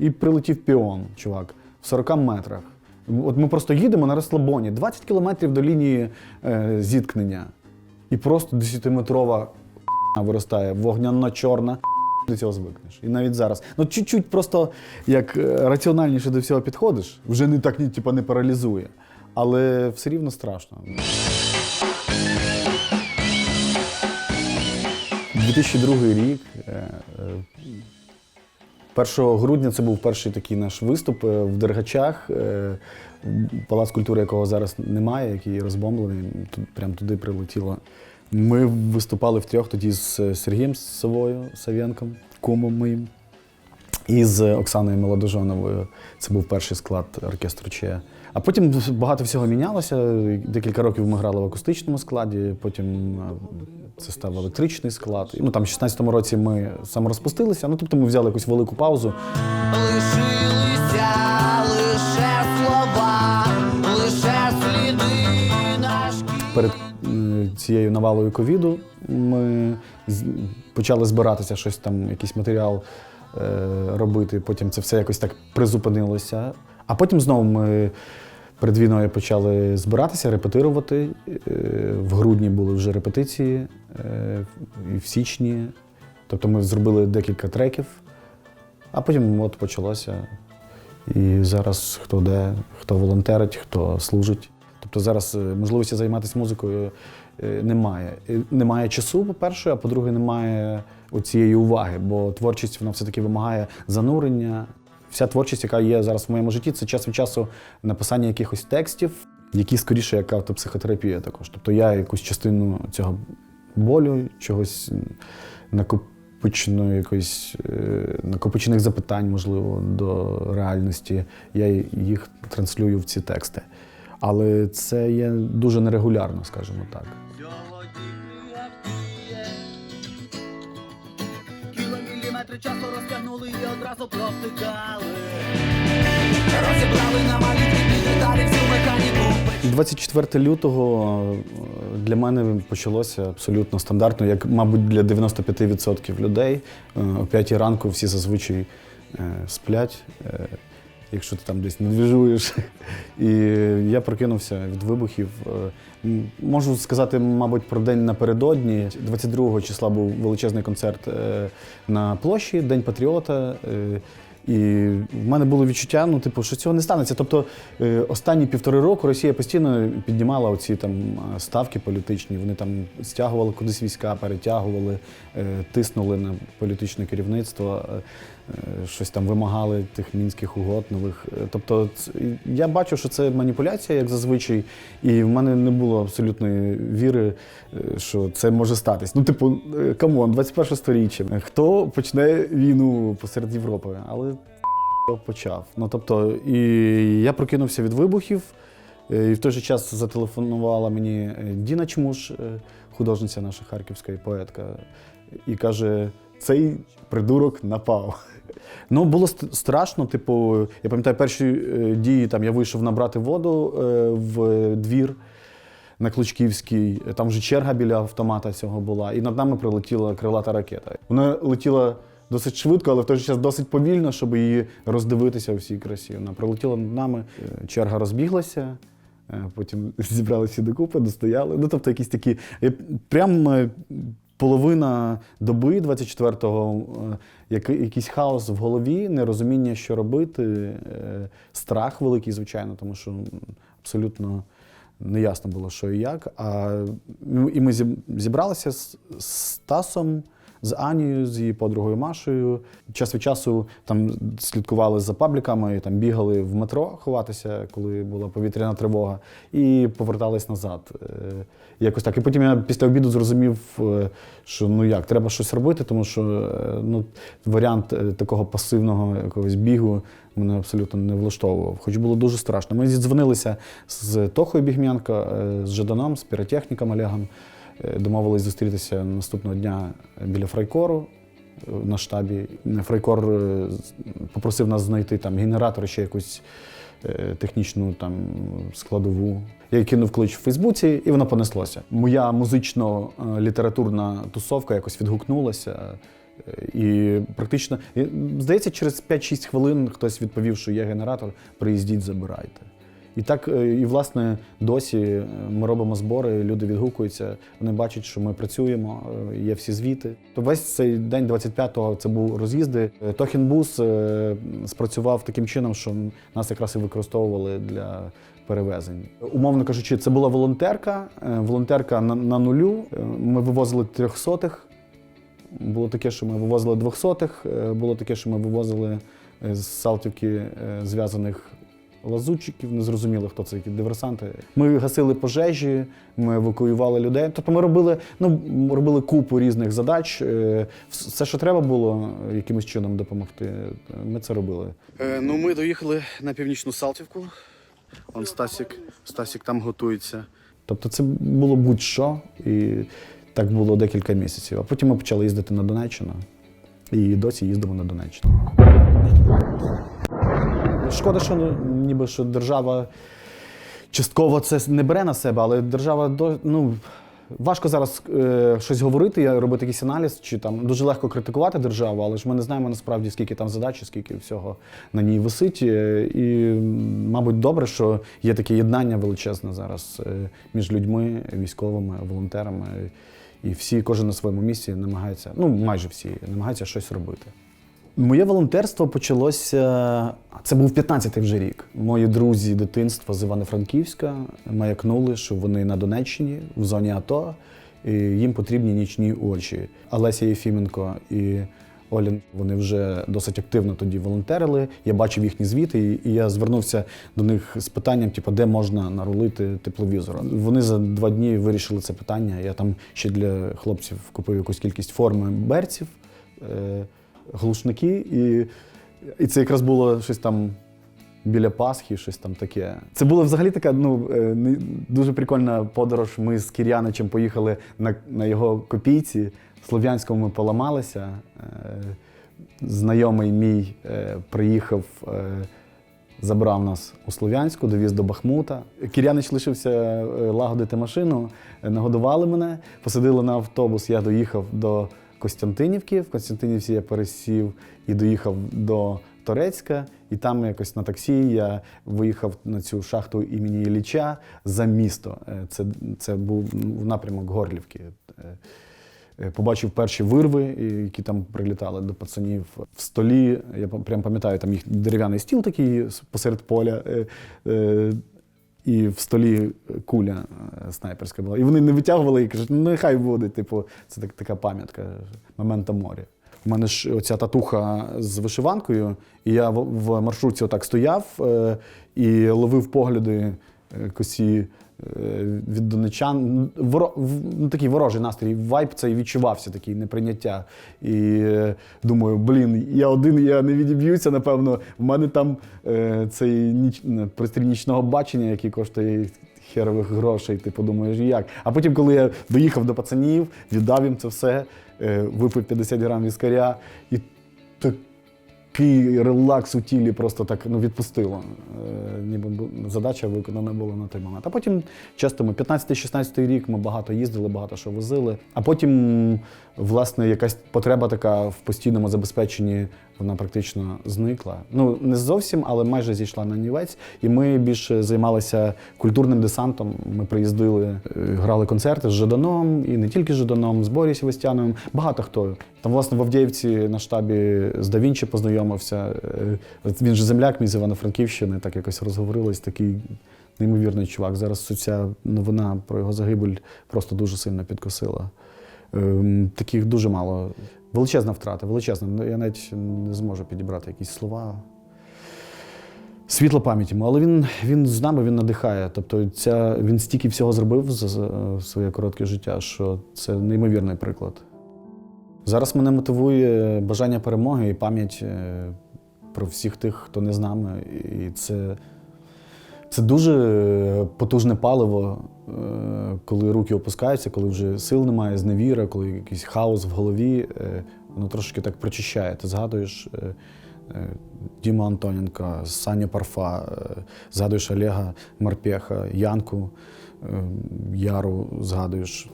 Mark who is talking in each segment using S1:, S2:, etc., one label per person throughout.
S1: І прилетів піон, чувак, в 40 метрах. От ми просто їдемо на розслабоні, 20 кілометрів до лінії е, зіткнення. І просто 10-метрова виростає, вогняно-чорна. До цього звикнеш. І навіть зараз. Ну, чуть-чуть просто як е, раціональніше до всього підходиш, вже не так ні, типа, не паралізує. Але все рівно страшно. 2002 рік. Е, е, 1 грудня це був перший такий наш виступ е, в Дергачах, е, палац культури, якого зараз немає, який розбомблений. Прямо туди прилетіло. Ми виступали втрьох тоді з Сергієм Совою Сав'янком, кумом моїм, і з Оксаною Молодожоновою. Це був перший склад оркестру Че. А потім багато всього мінялося. Декілька років ми грали в акустичному складі, потім е, це став електричний склад. Ну там в 16-му році ми саморозпустилися. Ну тобто ми взяли якусь велику паузу.
S2: Лишилися лише слова, лише сліди на шкірі.
S1: Перед е, цією навалою ковіду ми почали збиратися, щось там, якийсь матеріал е, робити. Потім це все якось так призупинилося. А потім знову ми перед війною почали збиратися, репетирувати. Е, В грудні були вже репетиції, е, і в січні. Тобто ми зробили декілька треків, а потім от почалося. І зараз хто де, хто волонтерить, хто служить. Тобто зараз е, можливості займатися музикою немає. Немає часу, по-перше, а по-друге, немає цієї уваги, бо творчість вона все-таки вимагає занурення. Вся творчість, яка є зараз в моєму житті, це час від часу написання якихось текстів, які скоріше як автопсихотерапія також. Тобто я якусь частину цього болю, чогось накопиченої якоїсь е, накопичених запитань, можливо, до реальності. Я їх транслюю в ці тексти. Але це є дуже нерегулярно, скажімо так.
S2: Одразу провтикали. Розібрали на маленькі деталі всю механіку.
S1: 24 лютого е, для мене почалося абсолютно стандартно, як, мабуть, для 95% людей. Е, О 5 ранку всі зазвичай е, сплять, якщо ти там десь не двіжуєш. І я прокинувся від вибухів. Е, Можу сказати, мабуть, про день напередодні. 22 числа був величезний концерт е, на площі, День Патріота. Е, І в мене було відчуття, ну, типу, що цього не станеться. Тобто останні півтори року Росія постійно піднімала оці там ставки політичні. Вони там стягували кудись війська, перетягували, тиснули на політичне керівництво, щось там вимагали тих мінських угод нових. Е, Тобто, я бачу, що це маніпуляція, як зазвичай, і в мене не було абсолютної віри, е, що це може статись. Ну, типу, е, камон, 21 сторіччя. Хто почне війну посеред Європи? Але почав. Ну тобто, і я прокинувся від вибухів. е, І в той же час зателефонувала мені е, Діна Чмуш, е, художниця наша харківська і поетка, і каже: цей придурок напав. Ну, було страшно. Типу, я пам'ятаю, перші е, дії там я вийшов набрати воду е, в двір на Клучківській. Там вже черга біля автомата цього була, і над нами прилетіла крилата ракета. Вона летіла досить швидко, але в той же час досить повільно, щоб її роздивитися у всій красі. Вона прилетіла над нами, е, черга розбіглася. Потім зібралися докупи, достояли. Ну, тобто, якісь такі. Прям половина доби 24-го, е, якийсь хаос в голові, нерозуміння, що робити, е, страх великий, звичайно, тому що абсолютно абсолютно неясно було, що і як. А, ну, і ми зібралися з, з Тасом, з Анією, з її подругою Машею. Час від часу там слідкували за пабліками, там бігали в метро ховатися, коли була повітряна тривога, і повертались назад. Е, Якось так. І потім я після обіду зрозумів, е, що ну як, треба щось робити, тому що е, ну, варіант такого пасивного якогось бігу мене абсолютно не влаштовував. Хоч було дуже страшно. Ми зідзвонилися з Тохою Бігмянко, з Жаданом, з піротехніком Олегом. Е, Домовились зустрітися наступного дня біля Фрайкору е, на штабі. Фрайкор е, попросив нас знайти там генератор, ще якусь технічну там складову. Я кинув клич в Фейсбуці, і воно понеслося. Моя музично-літературна тусовка якось відгукнулася. І практично, здається, через 5-6 хвилин хтось відповів, що є генератор, приїздіть, забирайте. І так, е, і власне досі е, ми робимо збори, люди відгукуються, вони бачать, що ми працюємо, е, є всі звіти. То весь цей день 25-го це був роз'їзди. Тохінбус спрацював таким чином, що нас якраз і використовували для перевезень. Умовно кажучи, це була волонтерка. Волонтерка на, на нулю. Ми вивозили трьохсотих. Було таке, що ми вивозили двохсотих, було таке, що ми вивозили з Салтівки зв'язаних лазутчиків, не зрозуміло, хто це, які диверсанти. Ми гасили пожежі, ми евакуювали людей. Тобто ми робили, ну, робили купу різних задач. Е, Все, що треба було е, якимось чином допомогти, е, ми це робили. ну, ми доїхали на північну Салтівку. Он Стасік, Стасік там готується. Тобто це було будь-що, і так було декілька місяців. А потім ми почали їздити на Донеччину. І досі їздимо на Донеччину. Шкода, що ніби що держава частково це не бере на себе, але держава ну. Важко зараз е, щось говорити, робити якийсь аналіз, чи там дуже легко критикувати державу, але ж ми не знаємо насправді, скільки там задач, скільки всього на ній висить. Е, І, мабуть, добре, що є таке єднання величезне зараз е, між людьми, військовими, волонтерами. І всі, кожен на своєму місці намагається, ну майже всі, намагаються щось робити. Моє волонтерство почалося. Це був 15-й вже рік. Мої друзі дитинства з Івано-Франківська маякнули, що вони на Донеччині в зоні АТО, і їм потрібні нічні очі. Олеся Єфіменко і Олін вони вже досить активно тоді волонтерили. Я бачив їхні звіти, і- я звернувся до них з питанням, типу, де можна нарулити тепловізор. Вони за два дні вирішили це питання. Я там ще для хлопців купив якусь кількість форми берців. Глушники, і, і це якраз було щось там біля Пасхи, щось там таке. Це була взагалі така ну, е, дуже прикольна подорож. Ми з Кір'яничем поїхали на, на його копійці. В Слов'янському ми поламалися. Е, Знайомий мій е, приїхав. Забрав нас у Слов'янську, довіз до Бахмута. Кірянич лишився лагодити машину, нагодували мене, посадили на автобус. Я доїхав до Костянтинівки. В Костянтинівці я пересів і доїхав до Торецька. І там якось на таксі я виїхав на цю шахту імені Ілліча за місто. Е, Це, це був напрямок Горлівки. Е, Е, Побачив перші вирви, які там прилітали до пацанів в столі. Я прям пам'ятаю, там їх дерев'яний стіл такий посеред поля. І в столі куля е, снайперська була. І вони не витягували і кажуть, ну нехай буде. Типу, це так, така пам'ятка, момента моря. У мене ж оця татуха з вишиванкою, і я в, в маршрутці отак стояв е, і ловив погляди е, косі від донечан. Воро, ну, такий ворожий настрій. Вайб цей відчувався, такий неприйняття. І е, думаю, блін, я один, я не відіб'юся, напевно. У мене там е, цей ніч, пристрій нічного бачення, який коштує херових грошей. Ти подумаєш, як. А потім, коли я доїхав до пацанів, віддав їм це все, е, випив 50 грам віскаря і такий релакс у тілі просто так ну, відпустило. Е, ніби задача виконана була на той момент. А потім часто ми 15-16 рік ми багато їздили, багато що возили. А потім, власне, якась потреба така в постійному забезпеченні вона практично зникла. Ну, не зовсім, але майже зійшла на нівець. І ми більше займалися культурним десантом. Ми приїздили, е, грали концерти з Жаданом, і не тільки з Жаданом, з Борі Севастьяновим. Багато хто. Там, власне, в Авдіївці на штабі з Давінчі познайомився. Е, Він же земляк мій з Івано-Франківщини, так якось розговорились. Такий неймовірний чувак. Зараз ця новина про його загибель просто дуже сильно підкосила. Ем, Таких дуже мало. Величезна втрата, величезна. Ну, Я навіть не зможу підібрати якісь слова. Світла пам'яті але він, він з нами він надихає. Тобто ця, він стільки всього зробив за, за своє коротке життя, що це неймовірний приклад. Зараз мене мотивує бажання перемоги і пам'ять е, про всіх тих, хто не з нами. І це, це дуже потужне паливо, е, коли руки опускаються, коли вже сил немає, зневіра, коли якийсь хаос в голові, е, воно трошки так прочищає. Ти згадуєш е, Діма Антоненка, Саня Парфа, згадуєш Олега Марпеха, Янку, Яру згадуєш.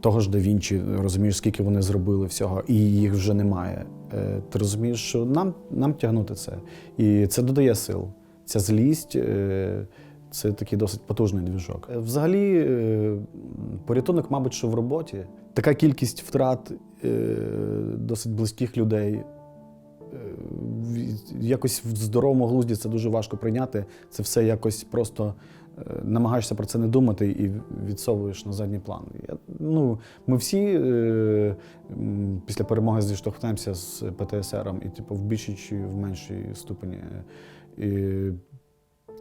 S1: того ж да Вінчі, розумієш, скільки вони зробили всього, і їх вже немає. Ти розумієш, що нам, нам тягнути це. І це додає сил. Ця злість е, це такий досить потужний двіжок. Е, Взагалі, е, порятунок, мабуть, що в роботі. Така кількість втрат досить близьких людей. Якось в здоровому глузді це дуже важко прийняти. Це все якось просто намагаєшся про це не думати і відсовуєш на задній план. Я, ну, ми всі е, після перемоги зіштовхнемося з ПТСРом, і типу, в більшій чи в меншій ступені.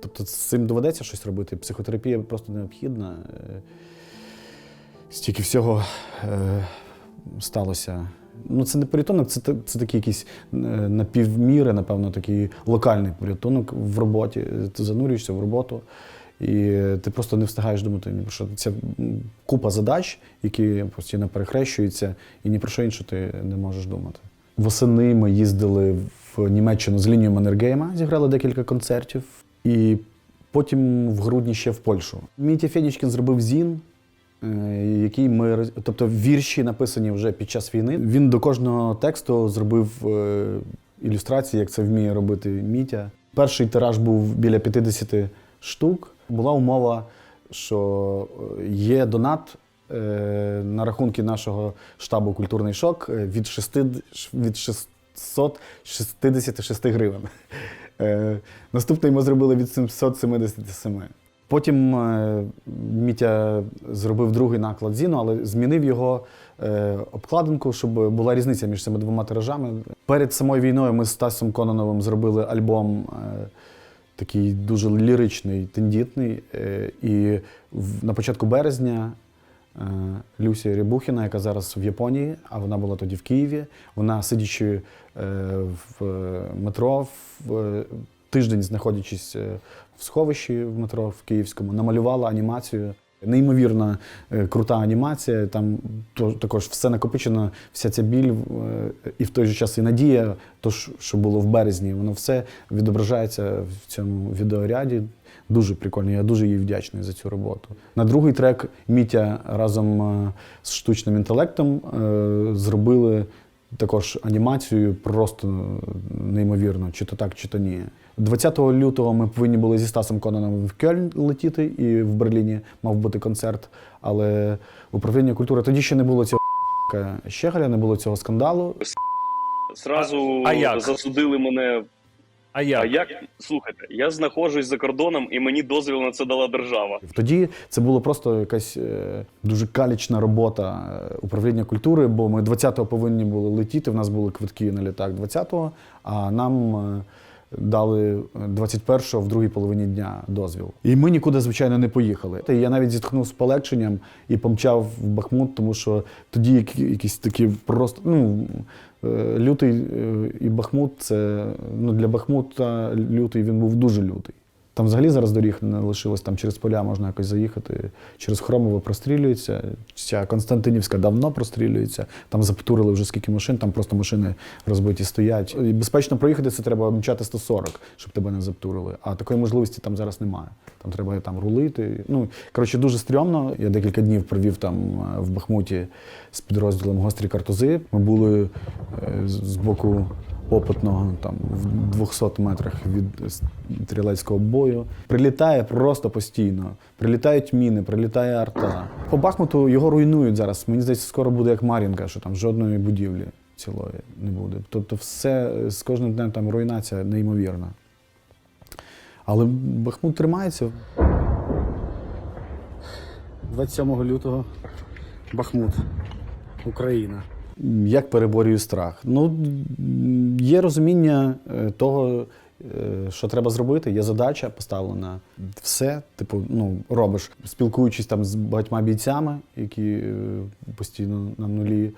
S1: Тобто з цим доведеться щось робити. Психотерапія просто необхідна. Е, Стільки всього е, сталося. Ну, це не порятунок, це, це такий якийсь е, напівміри, напевно, такий локальний порятунок в роботі. Ти занурюєшся в роботу, і ти просто не встигаєш думати ні про що. Це купа задач, які постійно перехрещуються, і ні про що інше ти не можеш думати. Восени ми їздили Німеччину з лінією Маннергейма, зіграли декілька концертів, і потім в грудні ще в Польщу. Мітя Федічкін зробив зін. е, Який ми тобто вірші написані вже під час війни. Він до кожного тексту зробив е, ілюстрації, як це вміє робити Мітя. Перший тираж був біля 50 штук. Була умова, що е, є донат на рахунки нашого штабу Культурний шок від, 6, від 666 гривень. Е, Наступний ми зробили від 777. Потім е, Мітя зробив другий наклад Зіну, але змінив його е, обкладинку, щоб була різниця між цими двома тиражами. Перед самою війною ми з Стасом Кононовим зробили альбом такий дуже ліричний, тендітний. І на початку березня е, Люся Рябухіна, яка зараз в Японії, а вона була тоді в Києві. Вона, сидячи е, в е, метро, в тиждень знаходячись в сховищі в метро в Київському, намалювала анімацію. Неймовірна е, крута анімація. Там також все накопичено, вся ця біль і в той же час і надія, то що було в березні, воно все відображається в цьому відеоряді. Дуже прикольно. Я дуже їй вдячний за цю роботу. На другий трек Мітя разом е, з штучним інтелектом е, зробили також анімацію просто неймовірно, чи то так, чи то ні. 20 лютого ми повинні були зі Стасом Конаном в Кельн летіти, і в Берліні мав бути концерт. Але управління культури тоді ще не було цього щегаля, не було цього скандалу.
S3: Зразу
S4: А як?
S3: засудили мене.
S4: А як?
S3: А як слухайте, я знаходжусь за кордоном, і мені дозвіл на це дала держава.
S1: Тоді це було просто якась е, дуже калічна робота е, управління культури, бо ми 20-го повинні були летіти. В нас були квитки на літак 20-го, а нам е, дали 21-го в другій половині дня дозвіл. І ми нікуди, звичайно, не поїхали. Та я навіть зітхнув з полегшенням і помчав в Бахмут, тому що тоді якісь такі просто ну. е, Лютий е, і Бахмут це ну для Бахмута лютий він був дуже лютий. Там взагалі зараз доріг не лишилось, там через поля можна якось заїхати. Через Хромово прострілюється. Ця Константинівська давно прострілюється. Там заптурили вже скільки машин, там просто машини розбиті стоять. І безпечно проїхати це треба мчати 140, щоб тебе не заптурили. А такої можливості там зараз немає. Там треба там рулити. Ну коротше, дуже стрьомно. Я декілька днів провів там е, в Бахмуті з підрозділом гострі картузи. Ми були е, з боку опитного там в 200 метрах від стрілецького бою. Прилітає просто постійно. Прилітають міни, прилітає арта. По Бахмуту його руйнують зараз. Мені здається, скоро буде як Мар'їнка, що там жодної будівлі цілої не буде. Тобто, все з кожним днем там руйнація неймовірна. Але Бахмут тримається. 27 лютого Бахмут, Україна. Як переборюю страх? Ну, є розуміння е, того, е, що треба зробити, є задача поставлена. Все, типу, ну, робиш, спілкуючись там з багатьма бійцями, які е, постійно на нулі.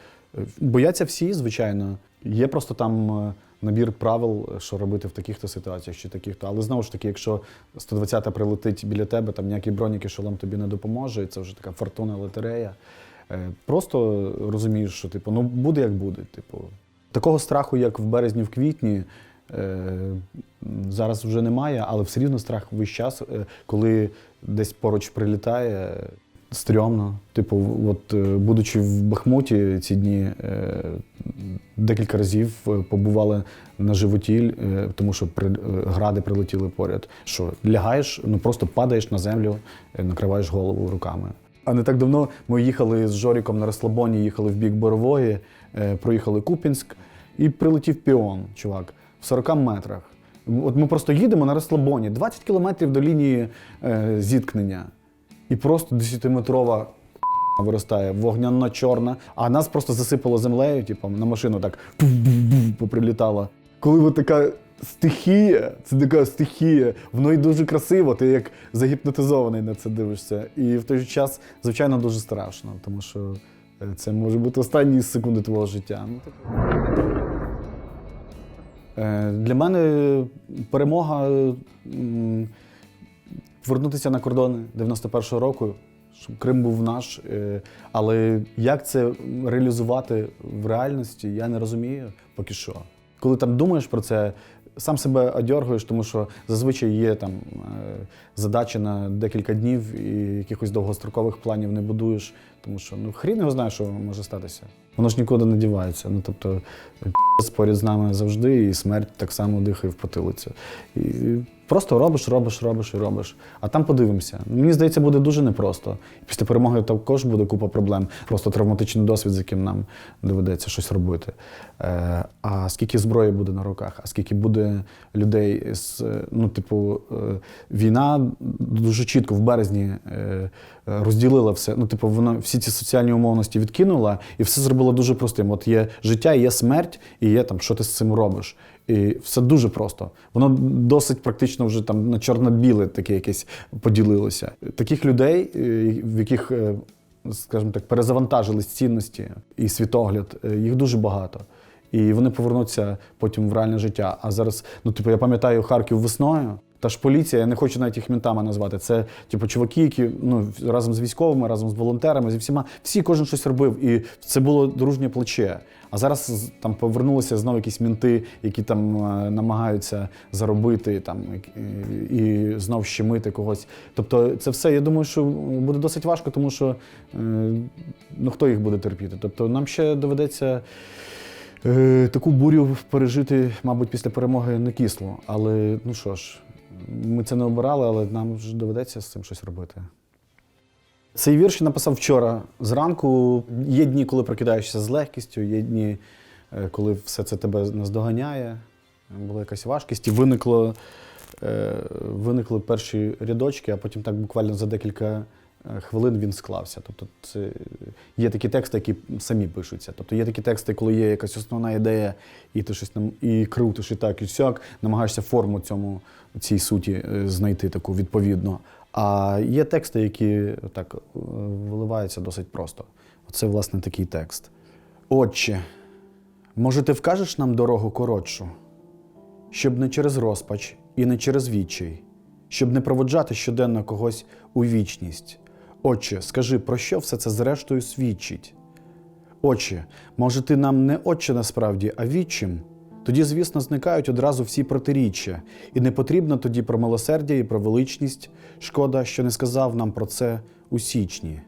S1: Бояться всі, звичайно. Є просто там набір правил, що робити в таких-то ситуаціях чи таких-то. Але знову ж таки, якщо 120-та прилетить біля тебе, там ніякий бронік і шолом тобі не допоможе, це вже така фортуна лотерея. Е, Просто розумієш, що типу, ну буде як буде. Типу, такого страху, як в березні, в квітні, е, зараз вже немає, але все рівно страх весь час, е, коли десь поруч прилітає. стрьомно. Типу, от будучи в Бахмуті ці дні, декілька разів побували на животі, тому що при, гради прилетіли поряд. Що лягаєш, ну просто падаєш на землю, накриваєш голову руками. А не так давно ми їхали з Жоріком на розслабоні, їхали в бік Борової, е, проїхали Купінськ і прилетів піон, чувак, в 40 метрах. От ми просто їдемо на розслабоні, 20 кілометрів до лінії е, зіткнення. І просто 10-метрова виростає, вогняно-чорна, а нас просто засипало землею, типу, на машину так пуф-буф-буф поприлітало. Коли от така стихія, це така стихія, воно і дуже красиво, ти як загіпнотизований на це дивишся. І в той же час, звичайно, дуже страшно, тому що е, це може бути останні секунди твого життя. Ну, типу. Е, Для мене перемога повернутися на кордони 91-го року, щоб Крим був наш. е, Але як це реалізувати в реальності, я не розумію поки що. Коли там думаєш про це, сам себе одьоргуєш, тому що зазвичай є там е, задачі на декілька днів і якихось довгострокових планів не будуєш, тому що ну хрін його знає, що може статися. Воно ж нікуди не дівається. Ну тобто поряд з нами завжди, і смерть так само дихає в потилицю. І просто робиш, робиш, робиш і робиш. А там подивимося. Мені здається, буде дуже непросто. Після перемоги також буде купа проблем. Просто травматичний досвід, з яким нам доведеться щось робити. Е, а скільки зброї буде на руках, а скільки буде людей з е, ну, типу, е, війна дуже чітко в березні розділила все. Ну, типу, вона всі ці соціальні умовності відкинула і все зробила дуже простим. От є життя, є смерть, і є там, що ти з цим робиш. І все дуже просто. Воно досить практично вже там на чорно-біле таке якесь поділилося. Таких людей, е, в яких, е, скажімо так, перезавантажились цінності і світогляд, е, їх дуже багато. І вони повернуться потім в реальне життя. А зараз, ну типу, я пам'ятаю Харків весною. Та ж поліція, я не хочу навіть їх ментами назвати. Це типу чуваки, які ну разом з військовими, разом з волонтерами, зі всіма, всі кожен щось робив, і це було дружнє плече. А зараз там повернулися знову якісь мінти, які там е, намагаються заробити там і, знов щемити когось. Тобто, це все, я думаю, що буде досить важко, тому що е, ну хто їх буде терпіти? Тобто, нам ще доведеться. Е, Таку бурю пережити, мабуть, після перемоги не кисло. Але ну що ж, ми це не обирали, але нам ж доведеться з цим щось робити. Цей вірш я написав вчора зранку. Є дні, коли прокидаєшся з легкістю, є дні, е, коли все це тебе наздоганяє. Була якась важкість, і виникло, е, виникли перші рядочки, а потім так буквально за декілька е, хвилин він склався. Тобто це є такі тексти, які самі пишуться. Тобто є такі тексти, коли є якась основна ідея, і ти щось нам і крутиш, і так, і сяк, намагаєшся форму цьому цій суті знайти таку відповідно. А є тексти, які так е, виливаються досить просто. Оце, власне, такий текст. Отче, може, ти вкажеш нам дорогу коротшу, щоб не через розпач і не через відчай, щоб не проводжати щоденно когось у вічність. Отче, скажи, про що все це зрештою свідчить? Отче, може, ти нам не отче насправді, а відчим? Тоді, звісно, зникають одразу всі протиріччя, і не потрібно тоді про милосердя і про величність. Шкода, що не сказав нам про це у січні.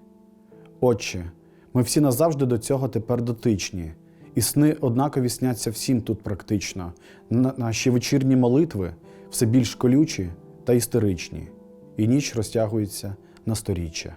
S1: Отче, ми всі назавжди до цього тепер дотичні, і сни однакові сняться всім тут практично. Наші вечірні молитви все більш колючі та істеричні, і ніч розтягується на сторіччя.